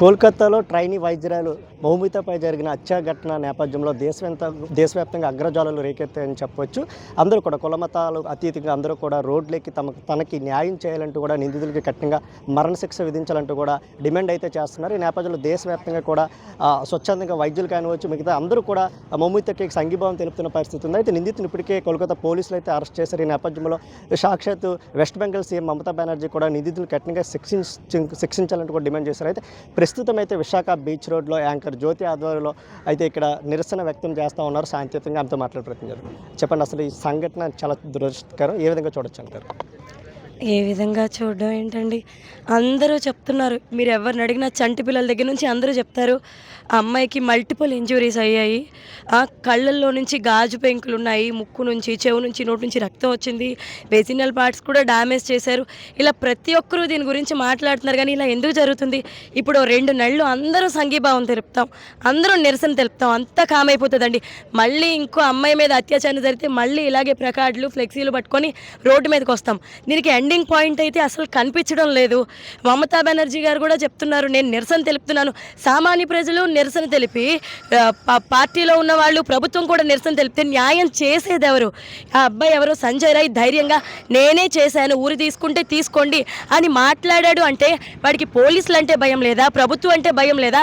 కోల్కతాలో ట్రైనీ వైద్యురాలు మౌమితపై జరిగిన హత్యా ఘటన నేపథ్యంలో దేశవ్యంత దేశవ్యాప్తంగా అగ్రజాలలు రేకెత్తాయని చెప్పవచ్చు అందరూ కూడా కులమతాలు అతీతంగా అందరూ కూడా రోడ్లెక్కి తమకు తనకి న్యాయం చేయాలంటూ కూడా నిందితులకి కఠినంగా మరణశిక్ష విధించాలంటూ కూడా డిమాండ్ అయితే చేస్తున్నారు. ఈ నేపథ్యంలో దేశవ్యాప్తంగా కూడా స్వచ్ఛందంగా వైద్యులు కానివచ్చు మిగతా అందరూ కూడా మౌమితకి సంఘీభావం తెలుపుతున్న పరిస్థితి ఉంది. అయితే నిందితుని ఇప్పటికే కోల్కతా పోలీసులు అయితే అరెస్ట్ చేశారు. ఈ నేపథ్యంలో సాక్షాత్ వెస్ట్ బెంగాల్ సీఎం మమతా బెనర్జీ కూడా నిందితులు కఠినంగా శిక్షించ శిక్షించాలంటూ కూడా డిమాండ్ చేశారు. అయితే ప్రస్తుతం అయితే విశాఖ బీచ్ రోడ్లో యాంకర్ జ్యోతి ఆధ్వర్యంలో అయితే ఇక్కడ నిరసన వ్యక్తం చేస్తూ ఉన్నారు. సాంకేతికంగా ఆమెతో మాట్లాడే ప్రయత్నం చెప్పండి అసలు ఈ సంఘటన చాలా దురదృష్టకరం. ఏ విధంగా చూడొచ్చు అంటారు? ఏ విధంగా చూడడం ఏంటండి? అందరూ చెప్తున్నారు. మీరు ఎవరిని అడిగినా చంటి పిల్లల దగ్గర నుంచి అందరూ చెప్తారు. ఆ అమ్మాయికి మల్టిపుల్ ఇంజురీస్ అయ్యాయి. ఆ కళ్ళల్లో నుంచి గాజు పెంకులు ఉన్నాయి. ముక్కు నుంచి చెవు నుంచి నోటి నుంచి రక్తం వచ్చింది. వెజినల్ పార్ట్స్ కూడా డ్యామేజ్ చేశారు. ఇలా ప్రతి ఒక్కరూ దీని గురించి మాట్లాడుతున్నారు. కానీ ఇలా ఎందుకు జరుగుతుంది? ఇప్పుడు రెండు నెలలు అందరూ సంఘీభావం తెలుపుతాం. అందరూ నిరసన తెలుపుతాం. అంతా కామైపోతుందండి మళ్ళీ ఇంకో అమ్మాయి మీద అత్యాచారం జరిగితే మళ్ళీ ఇలాగే ప్రకాడ్లు ఫ్లెక్సీలు పట్టుకొని రోడ్డు మీదకి వస్తాం. దీనికి ఎండింగ్ పాయింట్ అయితే అసలు కనిపించడం లేదు. మమతా బెనర్జీ గారు కూడా చెప్తున్నారు నేను నిరసన తెలుపుతున్నాను. సామాన్య ప్రజలు నిరసన తెలిపి పార్టీలో ఉన్న వాళ్ళు ప్రభుత్వం కూడా నిరసన తెలిపితే న్యాయం చేసేది ఎవరు? ఆ అబ్బాయి ఎవరు? సంజయ్ రాయ్ ధైర్యంగా నేనే చేశాను ఊరి తీసుకుంటే తీసుకోండి అని మాట్లాడాడు అంటే వాడికి పోలీసులు అంటే భయం లేదా? ప్రభుత్వం అంటే భయం లేదా?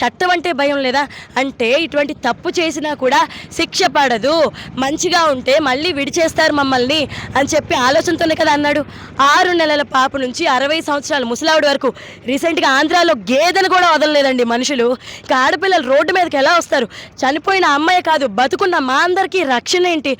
చట్టం అంటే భయం లేదా? అంటే ఇటువంటి తప్పు చేసినా కూడా శిక్ష పడదు. మంచిగా ఉంటే మళ్ళీ విడిచేస్తారు మమ్మల్ని అని చెప్పి ఆలోచనతోనే కదా అన్నాడు. ఆరు నెలల పాప నుంచి అరవై సంవత్సరాల ముసలావిడ వరకు రీసెంట్గా ఆంధ్రాలో గేదెను కూడా వదలలేదండి మనుషులు. ఇక ఆడపిల్లలు రోడ్డు మీదకి ఎలా వస్తారు? చనిపోయిన అమ్మాయి కాదు బతుకున్న మా అందరికీ రక్షణ ఏంటి?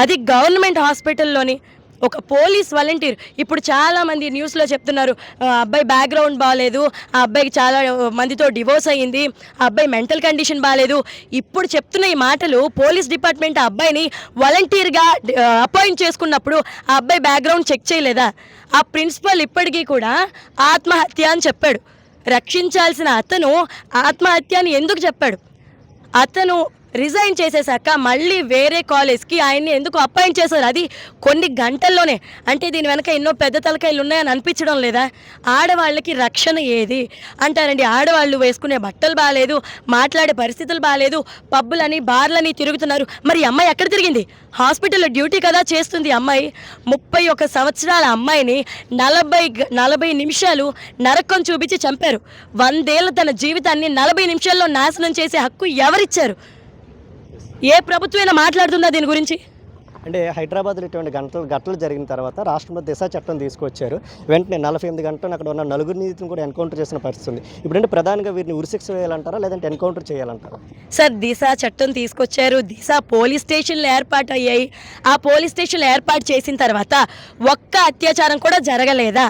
అది గవర్నమెంట్ హాస్పిటల్లోని ఒక పోలీస్ వాలంటీర్. ఇప్పుడు చాలామంది న్యూస్లో చెప్తున్నారు అబ్బాయి బ్యాక్గ్రౌండ్ బాగాలేదు ఆ అబ్బాయికి చాలా మందితో డివోర్స్ అయ్యింది ఆ అబ్బాయి మెంటల్ కండిషన్ బాగాలేదు ఇప్పుడు చెప్తున్న ఈ మాటలు పోలీస్ డిపార్ట్మెంట్ ఆ అబ్బాయిని వాలంటీర్గా అపాయింట్ చేసుకున్నప్పుడు ఆ అబ్బాయి బ్యాక్గ్రౌండ్ చెక్ చేయలేదా? ఆ ప్రిన్సిపల్ ఇప్పటికీ కూడా ఆత్మహత్య అని చెప్పాడు. రక్షించాల్సిన అతను ఆత్మహత్య అని ఎందుకు చెప్పాడు? అతను రిజైన్ చేసేసాక మళ్ళీ వేరే కాలేజ్కి ఆయన్ని ఎందుకు అపాయింట్ చేశారు? అది కొన్ని గంటల్లోనే. అంటే దీని వెనక ఎన్నో పెద్ద తలకాయలు ఉన్నాయని అనిపించడం లేదా? ఆడవాళ్ళకి రక్షణ ఏది? అంటారండి. ఆడవాళ్ళు వేసుకునే బట్టలు బాగాలేదు మాట్లాడే పరిస్థితులు బాగాలేదు పబ్బులని బార్లని తిరుగుతున్నారు. మరి అమ్మాయి ఎక్కడ తిరిగింది? హాస్పిటల్లో డ్యూటీ కదా చేస్తుంది ఈ అమ్మాయి. ముప్పై ఒక సంవత్సరాల అమ్మాయిని నలభై నలభై నిమిషాలు నరకం చూపించి చంపారు. వందేళ్ళ తన జీవితాన్ని నలభై నిమిషాల్లో నాశనం చేసే హక్కు ఎవరిచ్చారు? ఏ ప్రభుత్వమైనా మాట్లాడుతుందా దీని గురించి? అంటే హైదరాబాద్లో ఇటువంటి గంటలు గంటలు జరిగిన తర్వాత రాష్ట్రంలో దిశ చట్టం తీసుకొచ్చారు. వెంటనే నలభై ఎనిమిది గంటలు అక్కడ ఉన్న నలుగురు నిందితులను కూడా ఎన్కౌంటర్ చేసిన పరిస్థితి ఉంది. ఇప్పుడంటే ప్రధానంగా వీరిని ఉరిశిక్ష వేయాలంటారా లేదంటే ఎన్కౌంటర్ చేయాలంటారా? సార్ దిశ చట్టం తీసుకొచ్చారు. దిశ పోలీస్ స్టేషన్లు ఏర్పాటు అయ్యాయి ఆ పోలీస్ స్టేషన్లు ఏర్పాటు చేసిన తర్వాత ఒక్క అత్యాచారం కూడా జరగలేదా?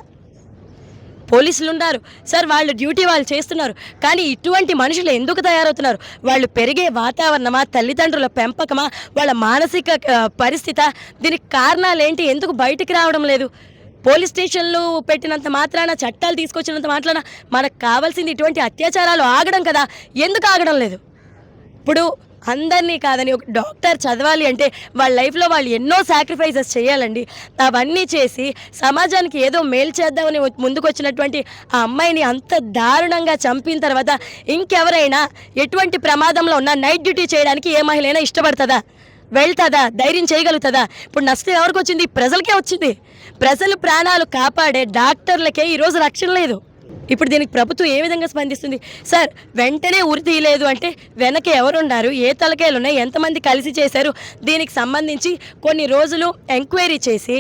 పోలీసులు ఉన్నారు సార్ వాళ్ళు డ్యూటీ వాళ్ళు చేస్తున్నారు. కానీ ఇటువంటి మనుషులు ఎందుకు తయారవుతున్నారు? వాళ్ళు పెరిగే వాతావరణమా తల్లిదండ్రుల పెంపకమా వాళ్ళ మానసిక పరిస్థితి దీనికి కారణాలు ఏంటి ఎందుకు బయటికి రావడం లేదు? పోలీస్ స్టేషన్లు పెట్టినంత మాత్రాన చట్టాలు తీసుకొచ్చినంత మాత్రాన మనకు కావాల్సింది ఇటువంటి అత్యాచారాలు ఆగడం కదా. ఎందుకు ఆగడం లేదు? ఇప్పుడు అందరినీ కాదని ఒక డాక్టర్ చదవాలి అంటే వాళ్ళ లైఫ్లో వాళ్ళు ఎన్నో సాక్రిఫైసెస్ చేయాలండి. అవన్నీ చేసి సమాజానికి ఏదో మేలు చేద్దామని ముందుకొచ్చినటువంటి ఆ అమ్మాయిని అంత దారుణంగా చంపిన తర్వాత ఇంకెవరైనా ఎటువంటి ప్రమాదంలో ఉన్నా నైట్ డ్యూటీ చేయడానికి ఏ మహిళైనా ఇష్టపడుతుందా? వెళ్తుందా? ధైర్యం చేయగలుగుతుందా? ఇప్పుడు నష్టం ఎవరికి వచ్చింది? ప్రజలకే వచ్చింది. ప్రజలు ప్రాణాలు కాపాడే డాక్టర్లకే ఈరోజు రక్షణ లేదు. ఇప్పుడు దీనికి ప్రభుత్వం ఏ విధంగా స్పందిస్తుంది? సార్ వెంటనే ఉరి తీయలేదు అంటే వెనక ఎవరున్నారు? ఏ తలకాయలు ఉన్నాయి ఎంతమంది కలిసి చేశారు? దీనికి సంబంధించి కొన్ని రోజులు ఎంక్వైరీ చేసి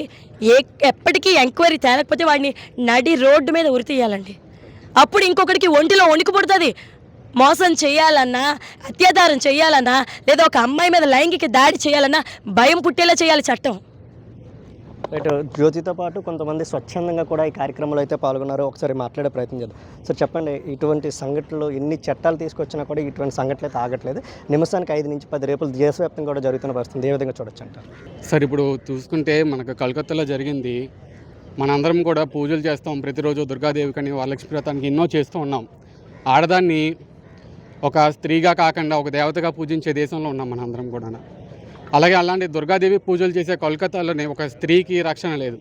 ఏ ఎప్పటికీ ఎంక్వైరీ తేలకపోతే వాడిని నడి రోడ్డు మీద ఉరి తీయాలండి. అప్పుడు ఇంకొకరికి ఒంటిలో వణుకు పుడుతుంది. మోసం చేయాలన్నా అత్యాచారం చేయాలన్నా లేదా ఒక అమ్మాయి మీద లైంగిక దాడి చేయాలన్నా భయం పుట్టేలా చేయాలి చట్టం. ఇటు జ్యోతితో పాటు కొంతమంది స్వచ్ఛందంగా కూడా ఈ కార్యక్రమంలో అయితే పాల్గొన్నారు. ఒకసారి మాట్లాడే ప్రయత్నం చేద్దాం. సార్ చెప్పండి ఇటువంటి సంఘటనలు ఎన్ని చట్టాలు తీసుకొచ్చినా కూడా ఇటువంటి సంఘటనలు అయితే ఆగట్లేదు. నిమిషానికి ఐదు నుంచి పది రేపులు దేశవ్యాప్తంగా కూడా జరుగుతున్న పరిస్థితి ఏ విధంగా చూడొచ్చు అంటారు? సార్ ఇప్పుడు చూసుకుంటే మనకు కలకత్తాలో జరిగింది. మనందరం కూడా పూజలు చేస్తాం. ప్రతిరోజు దుర్గాదేవి కానీ వరలక్ష్మి వ్రతానికి ఎన్నో చేస్తూ ఉన్నాం. ఆడదాన్ని ఒక స్త్రీగా కాకుండా ఒక దేవతగా పూజించే దేశంలో ఉన్నాం మనందరం కూడా అలాగే అలాంటి దుర్గాదేవి పూజలు చేసే కోల్కతాలోనే ఒక స్త్రీకి రక్షణ లేదు.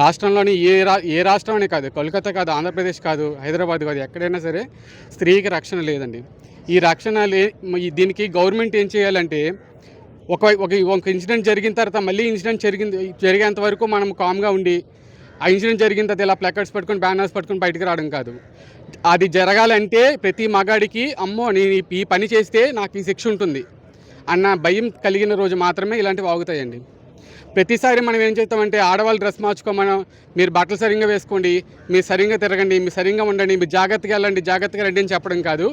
రాష్ట్రంలోని ఏ రా ఏ రాష్ట్రంలోనే కాదు కోల్కతా కాదు ఆంధ్రప్రదేశ్ కాదు హైదరాబాద్ కాదు ఎక్కడైనా సరే స్త్రీకి రక్షణ లేదండి. ఈ రక్షణ లే దీనికి గవర్నమెంట్ ఏం చేయాలంటే ఒక ఒక ఒక ఇన్సిడెంట్ జరిగిన తర్వాత మళ్ళీ ఇన్సిడెంట్ జరిగింది జరిగేంత వరకు మనం కామ్గా ఉండి ఆ ఇన్సిడెంట్ జరిగిన తర్వాత ఇలా ప్లకార్డ్స్ పట్టుకొని బ్యానర్స్ పట్టుకొని బయటకు రావడం కాదు. అది జరగాలంటే ప్రతి మగాడికి అమ్మో నేను ఈ పని చేస్తే నాకు ఈ శిక్ష ఉంటుంది. అన్న భయం కలిగిన రోజు మాత్రమే ఇలాంటివి ఆగుతాయండి. ప్రతిసారి మనం ఏం చేస్తామంటే ఆడవాళ్ళు డ్రెస్ మార్చుకోమని మీరు బట్టలు సరిగ్గా వేసుకోండి మీరు సరిగ్గా తిరగండి మీరు సరిగ్గా ఉండండి మీరు జాగ్రత్తగా వెళ్ళండి జాగ్రత్తగా రండి అని చెప్పడం కాదు.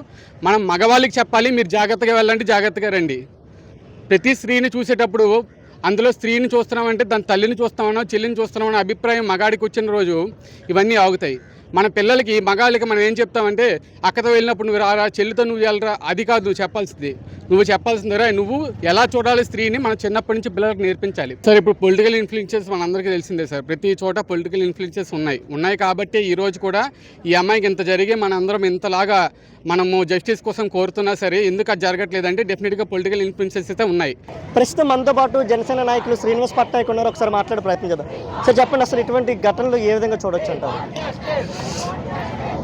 మనం మగవాళ్ళకి చెప్పాలి మీరు జాగ్రత్తగా వెళ్ళండి జాగ్రత్తగా రండి. ప్రతి స్త్రీని చూసేటప్పుడు అందులో స్త్రీని చూస్తున్నామంటే దాని తల్లిని చూస్తామనో చెల్లిని చూస్తున్నామనో అభిప్రాయం మగాడికి వచ్చిన రోజు ఇవన్నీ ఆగుతాయి. మన పిల్లలకి మగాళ్ళకి మనం ఏం చెప్తామంటే అక్కతో వెళ్ళినప్పుడు నువ్వు రారా చెల్లితో నువ్వు వెళ్ళరా. అది కాదు నువ్వు చెప్పాల్సింది. నువ్వు చెప్పాల్సింది రా నువ్వు ఎలా చూడాలి స్త్రీని మనం చిన్నప్పటి నుంచి పిల్లలకు నేర్పించాలి. సార్ ఇప్పుడు పొలిటికల్ ఇన్ఫ్లుయెన్సెస్ మనందరికీ తెలిసిందే సార్. ప్రతి చోట పొలిటికల్ ఇన్ఫ్లుయెన్సెస్ ఉన్నాయి. ఉన్నాయి కాబట్టి ఈరోజు కూడా ఈ అమ్మాయికి ఇంత జరిగి మనందరం ఇంతలాగా మనము జస్టిస్ కోసం కోరుతున్నా సరే ఎందుకు అది జరగట్లేదంటే డెఫినెట్గా పొలిటికల్ ఇన్ఫ్లుయెన్సెస్ అయితే ఉన్నాయి. ప్రస్తుతం మనతో పాటు జనసేన నాయకులు శ్రీనివాస్ పట్నాయక్ ఉన్నారు. ఒకసారి మాట్లాడే ప్రయత్నం చేద్దాం. సార్ చెప్పండి అసలు ఇటువంటి ఘటనలు ఏ విధంగా చూడొచ్చు అంటారు?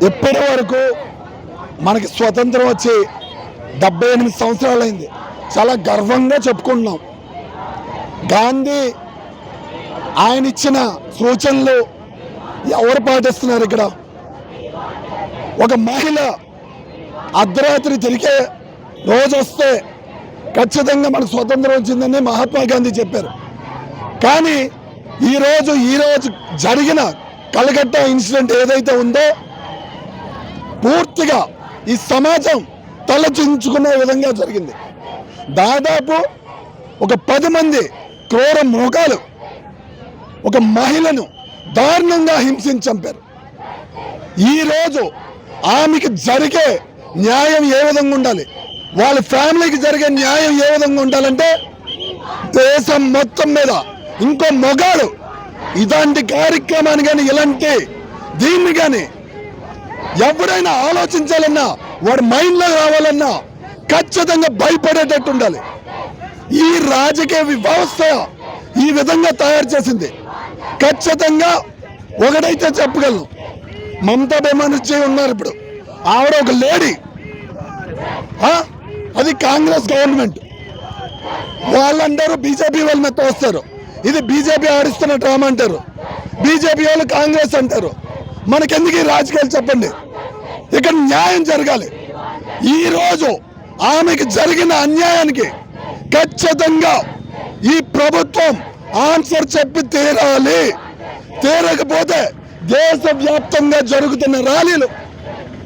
ఇప్పటి వరకు మనకి స్వతంత్రం వచ్చి డెబ్బై ఎనిమిది సంవత్సరాలైంది. చాలా గర్వంగా చెప్పుకుంటున్నాం. గాంధీ ఆయన ఇచ్చిన సూచనలు ఎవరు పాటిస్తున్నారు ఇక్కడ? ఒక మహిళ అర్ధరాత్రి తిరిగే రోజు వస్తే ఖచ్చితంగా మనకు స్వతంత్రం వచ్చిందని మహాత్మా గాంధీ చెప్పారు. కానీ ఈరోజు ఈరోజు జరిగిన కలకత్తా ఇన్సిడెంట్ ఏదైతే ఉందో పూర్తిగా ఈ సమాజం తలచించుకునే విధంగా జరిగింది. దాదాపు ఒక పది మంది క్రూర మృగాలు ఒక మహిళను దారుణంగా హింసించి చంపారు. ఈరోజు ఆమెకి జరిగే న్యాయం ఏ విధంగా ఉండాలి? వాళ్ళ ఫ్యామిలీకి జరిగే న్యాయం ఏ విధంగా ఉండాలంటే దేశం మొత్తం మీద ఇంకో మొగాడు ఇలాంటి కార్యక్రమాన్ని కానీ ఇలాంటి దీన్ని కానీ ఎవరైనా ఆలోచించాలన్నా వాడి మైండ్లో రావాలన్నా ఖచ్చితంగా భయపడేటట్టు ఉండాలి. ఈ రాజకీయ వ్యవస్థ ఈ విధంగా తయారు చేసింది. ఖచ్చితంగా ఒకటైతే చెప్పగలను. మమతా బెనర్జీ ఉన్నారు ఇప్పుడు. ఆవిడ ఒక లేడీ. అది కాంగ్రెస్ గవర్నమెంట్. వాళ్ళందరూ బీజేపీ వాళ్ళ మీద తోస్తారు. ఇది బీజేపీ ఆడిస్తున్న డ్రామా అంటారు. బీజేపీ వాళ్ళు కాంగ్రెస్ అంటారు. మనకెందుకు ఈ రాజకీయాలు చెప్పండి? ఇక్కడ న్యాయం జరగాలి. ఈరోజు ఆమెకి జరిగిన అన్యాయానికి ఖచ్చితంగా ఈ ప్రభుత్వం ఆన్సర్ చెప్పి తీరాలి. తీరకపోతే దేశవ్యాప్తంగా జరుగుతున్న ర్యాలీలు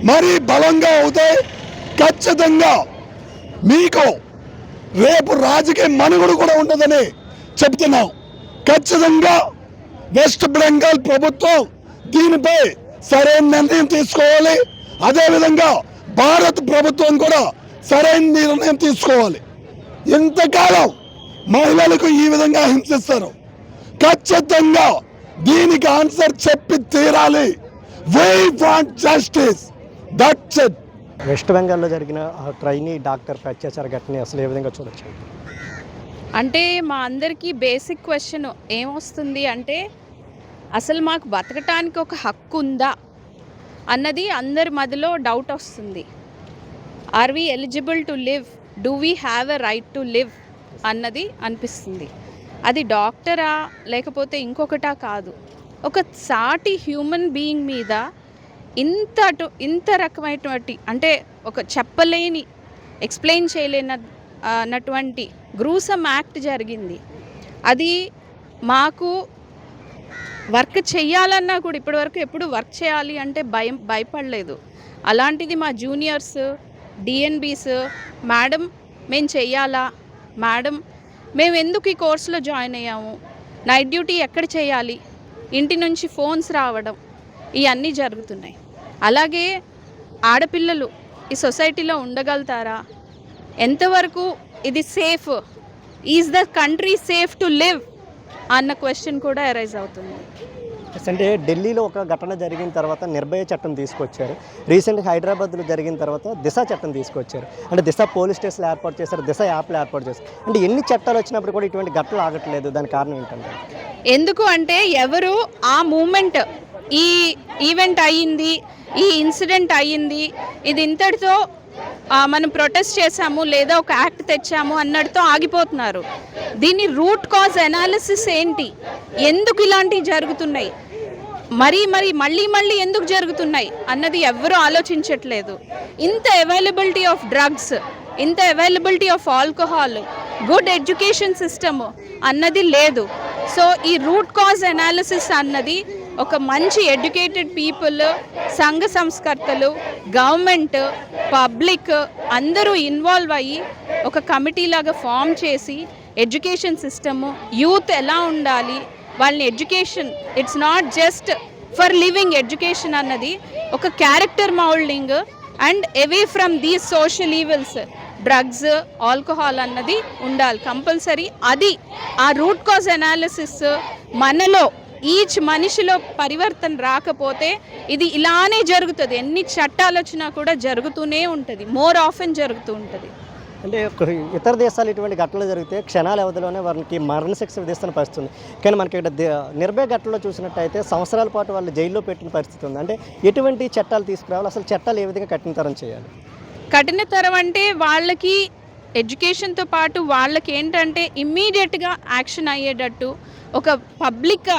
మరీ బలంగా అవుతాయి. ఖచ్చితంగా మీకు రేపు రాజకీయ మనుగుడు కూడా ఉంటుందని చెప్తున్నాం. ఖచ్చితంగా వెస్ట్ బెంగాల్ ప్రభుత్వం దీనిపై సరైన నిర్ణయం తీసుకోవాలి. అదేవిధంగా భారత్ ప్రభుత్వం కూడా సరైన నిర్ణయం తీసుకోవాలి. ఇంతకాలం మహిళలకు ఈ విధంగా హింసిస్తారు. ఖచ్చితంగా దీనికి ఆన్సర్ చెప్పి తీరాలి. We want justice that's it West బెంగాల్లో జరిగిన ఆ ట్రైనీ డాక్టర్ అత్యాచార ఘటన అసలు ఏ విధంగా చూడొచ్చు? అంటే మా అందరికీ బేసిక్ క్వశ్చన్ ఏమొస్తుంది అంటే అసలు మాకు బతకటానికి ఒక హక్కు ఉందా అన్నది అందరి మదిలో డౌట్ వస్తుంది. Are we eligible to live do we have a right to live అన్నది అనిపిస్తుంది. అది డాక్టరా లేకపోతే ఇంకొకటా కాదు. ఒక సాటి హ్యూమన్ బీయింగ్ మీద ఇంత అటు- ఇంత రకమైనటువంటి అంటే ఒక చెప్పలేని ఎక్స్ప్లెయిన్ చేయలేనటువంటి గ్రూసమ్ యాక్ట్ జరిగింది. అది మాకు వర్క్ చేయాలన్నా కూడా ఇప్పటివరకు ఎప్పుడు వర్క్ చేయాలి అంటే భయం భయపడలేదు. అలాంటిది మా జూనియర్స్ డిఎన్బీస్ మేడం మేము చెయ్యాలా? మేడం మేము ఎందుకు ఈ కోర్సులో జాయిన్ అయ్యాము? నైట్ డ్యూటీ ఎక్కడ చేయాలి? ఇంటి నుంచి ఫోన్స్ రావడం ఇవన్నీ జరుగుతున్నాయి. అలాగే ఆడపిల్లలు ఈ సొసైటీలో ఉండగలుగుతారా? ఎంతవరకు ఇది safe is the country safe to live అన్న క్వశ్చన్ కూడా అరైజ్ అవుతుంది. అంటే ఢిల్లీలో ఒక ఘటన జరిగిన తర్వాత నిర్భయ చట్టం తీసుకొచ్చారు. రీసెంట్గా హైదరాబాద్లో జరిగిన తర్వాత దిశ చట్టం తీసుకొచ్చారు. అంటే దిశ పోలీస్ స్టేషన్లు ఏర్పాటు చేశారు దిశ యాప్లు ఏర్పాటు చేశారు. అంటే ఎన్ని చట్టాలు వచ్చినప్పుడు కూడా ఇటువంటి ఘటనలు ఆగట్లేదు. దాని కారణం ఏంటంటే ఎందుకు అంటే ఎవరు ఆ మూమెంట్ ఈ ఈవెంట్ అయ్యింది ఈ ఇన్సిడెంట్ అయ్యింది ఇది ఇంతటితో మనం ప్రొటెస్ట్ చేశాము లేదా ఒక యాక్ట్ తెచ్చాము అన్నట్టుతో ఆగిపోతున్నారు. దీని రూట్ కాజ్ అనాలిసిస్ ఏంటి? ఎందుకు ఇలాంటివి జరుగుతున్నాయి? మరి మరి మళ్ళీ మళ్ళీ ఎందుకు జరుగుతున్నాయి? అన్నది ఎవ్వరూ ఆలోచించట్లేదు. ఇంత అవైలబిలిటీ ఆఫ్ డ్రగ్స్ ఇంత availability of alcohol good education system అన్నది లేదు. సో ఈ రూట్ కాజ్ అనాలిసిస్ అన్నది ఒక మంచి ఎడ్యుకేటెడ్ పీపుల్ సంఘ సంస్కర్తలు గవర్నమెంట్ పబ్లిక్ అందరూ ఇన్వాల్వ్ అయ్యి ఒక కమిటీ లాగా ఫామ్ చేసి ఎడ్యుకేషన్ సిస్టము యూత్ ఎలా ఉండాలి వాళ్ళని education it's not just for living education అన్నది ఒక character moulding and away from these social evils drugs alcohol అన్నది ఉండాలి కంపల్సరీ. అది ఆ రూట్ కాజ్ అనాలిసిస్ మనలో ఈచ్ మనిషిలో పరివర్తన రాకపోతే ఇది ఇలానే జరుగుతుంది. ఎన్ని చట్టాలు వచ్చినా కూడా జరుగుతూనే ఉంటుంది. మోర్ ఆఫెన్ జరుగుతూ ఉంటుంది. అంటే ఇతర దేశాలు ఇటువంటి ఘటనలు జరిగితే క్షణాల వ్యవధిలోనే వారికి మరణశిక్ష విధిస్తున్న పరిస్థితి ఉంది. కానీ మనకి ఇక్కడ నిర్భయ ఘటనలో చూసినట్టయితే సంవత్సరాల పాటు వాళ్ళు జైల్లో పెట్టిన పరిస్థితి ఉంది. అంటే ఎటువంటి చట్టాలు తీసుకురావాలి? అసలు చట్టాలు ఏ విధంగా కఠినతరం చేయాలి? కఠినతరం అంటే వాళ్ళకి ఎడ్యుకేషన్తో పాటు వాళ్ళకి ఏంటంటే ఇమ్మీడియట్గా యాక్షన్ అయ్యేటట్టు ఒక పబ్లిక్గా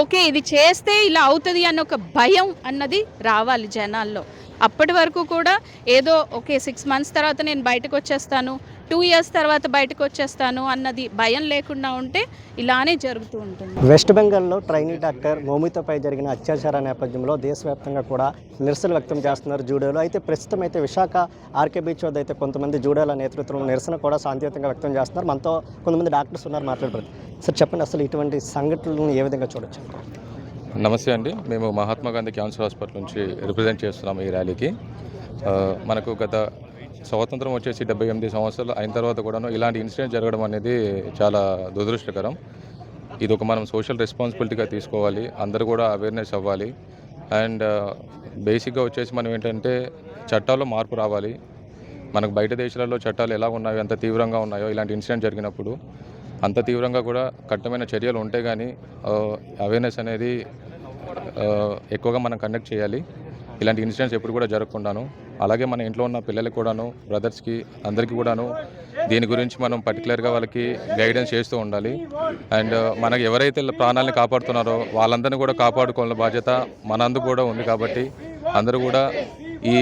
ఓకే ఇది చేస్తే ఇలా అవుతుంది అన్న ఒక భయం అన్నది రావాలి జనాల్లో. అప్పటి వరకు కూడా ఏదో ఓకే సిక్స్ మంత్స్ తర్వాత నేను బయటకు వచ్చేస్తాను టూ ఇయర్స్ తర్వాత బయటకు వచ్చేస్తాను అన్నది భయం లేకుండా ఉంటే ఇలానే జరుగుతూ ఉంటుంది. వెస్ట్ బెంగాల్లో ట్రైనీ డాక్టర్ మౌమితపై జరిగిన అత్యాచార నేపథ్యంలో దేశవ్యాప్తంగా కూడా నిరసన వ్యక్తం చేస్తున్నారు జూడోలో. అయితే ప్రస్తుతం అయితే విశాఖ ఆర్కే బీచ్ వద్ద అయితే కొంతమంది జూడోల నేతృత్వంలో నిరసన కూడా శాంతియుతంగా వ్యక్తం చేస్తున్నారు. మనతో కొంతమంది డాక్టర్స్ ఉన్నారు మాట్లాడతారు సార్ చెప్పండి అసలు ఇటువంటి సంఘటనలను ఏ విధంగా చూడొచ్చు? నమస్తే అండి. మేము మహాత్మా గాంధీ క్యాన్సర్ హాస్పిటల్ నుంచి రిప్రజెంట్ చేస్తున్నాము ఈ ర్యాలీకి. మనకు గత స్వాతంత్రం వచ్చేసి డెబ్బై ఎనిమిది సంవత్సరాలు అయిన తర్వాత కూడాను ఇలాంటి ఇన్సిడెంట్ జరగడం అనేది చాలా దురదృష్టకరం. ఇది ఒక మనం సోషల్ రెస్పాన్సిబిలిటీగా తీసుకోవాలి అందరూ కూడా అవేర్నెస్ అవ్వాలి. అండ్ బేసిక్గా వచ్చేసి మనం ఏంటంటే చట్టాల్లో మార్పు రావాలి. మనకు బయట దేశాలలో చట్టాలు ఎలా ఉన్నాయో ఎంత తీవ్రంగా ఉన్నాయో ఇలాంటి ఇన్సిడెంట్ జరిగినప్పుడు అంత తీవ్రంగా కూడా కఠినమైన చర్యలు ఉంటే కానీ అవేర్నెస్ అనేది ఎక్కువగా మనం కండక్ట్ చేయాలి. ఇలాంటి ఇన్సిడెంట్స్ ఎప్పుడు కూడా జరగకుండాను. అలాగే మన ఇంట్లో ఉన్న పిల్లలకి కూడాను బ్రదర్స్కి అందరికీ కూడాను దీని గురించి మనం పర్టికులర్గా వాళ్ళకి గైడెన్స్ చేస్తూ ఉండాలి. అండ్ మనకి ఎవరైతే ప్రాణాలను కాపాడుతున్నారో వాళ్ళందరినీ కూడా కాపాడుకోవాలని బాధ్యత మనందు కూడా ఉంది కాబట్టి అందరూ కూడా ఈ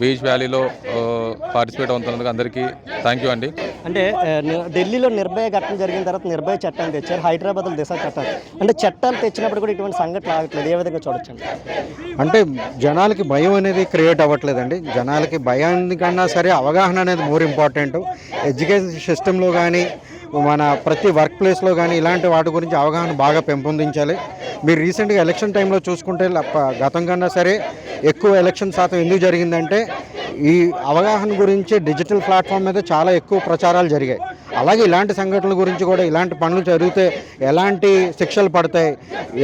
బీచ్ వ్యాలీలో పార్టిసిపేట్ అవుతున్నందుకు అందరికీ థ్యాంక్ యూ అండి. అంటే ఢిల్లీలో నిర్భయ ఘటన జరిగిన తర్వాత నిర్భయ చట్టాన్ని తెచ్చారు హైదరాబాద్లో దిశ చట్టాలు. అంటే చట్టాలు తెచ్చినప్పుడు కూడా ఇటువంటి సంఘటనలు ఆగట్లేదు ఏ విధంగా చూడొచ్చండి అంటే జనాలకి భయం అనేది క్రియేట్ అవ్వట్లేదండి. జనాలకి భయాన్ని కన్నా సరే అవగాహన అనేది మోర్ ఇంపార్టెంట్ ఎడ్యుకేషన్ సిస్టంలో కానీ మన ప్రతి వర్క్ ప్లేస్లో కానీ ఇలాంటి వాటి గురించి అవగాహన బాగా పెంపొందించాలి. మీరు రీసెంట్గా ఎలక్షన్ టైంలో చూసుకుంటే గతం కన్నా సరే ఎక్కువ ఎలక్షన్ శాతం ఎందుకు జరిగిందంటే ఈ అవగాహన గురించి డిజిటల్ ప్లాట్ఫామ్ మీద చాలా ఎక్కువ ప్రచారాలు జరిగాయి. అలాగే ఇలాంటి సంఘటనల గురించి కూడా ఇలాంటి పనులు జరిగితే ఎలాంటి శిక్షలు పడతాయి?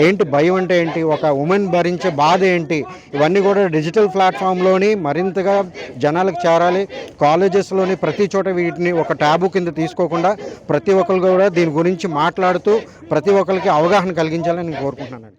ఏంటి భయం అంటే ఏంటి? ఒక ఉమెన్ భరించే బాధ ఏంటి? ఇవన్నీ కూడా డిజిటల్ ప్లాట్ఫామ్లోని మరింతగా జనాలకు చేరాలి. కాలేజెస్లోని ప్రతి చోట వీటిని ఒక ట్యాబు కింద తీసుకోకుండా ప్రతి ఒక్కరు కూడా దీని గురించి మాట్లాడుతూ ప్రతి ఒక్కరికి అవగాహన కలిగించాలని నేను కోరుకుంటున్నాను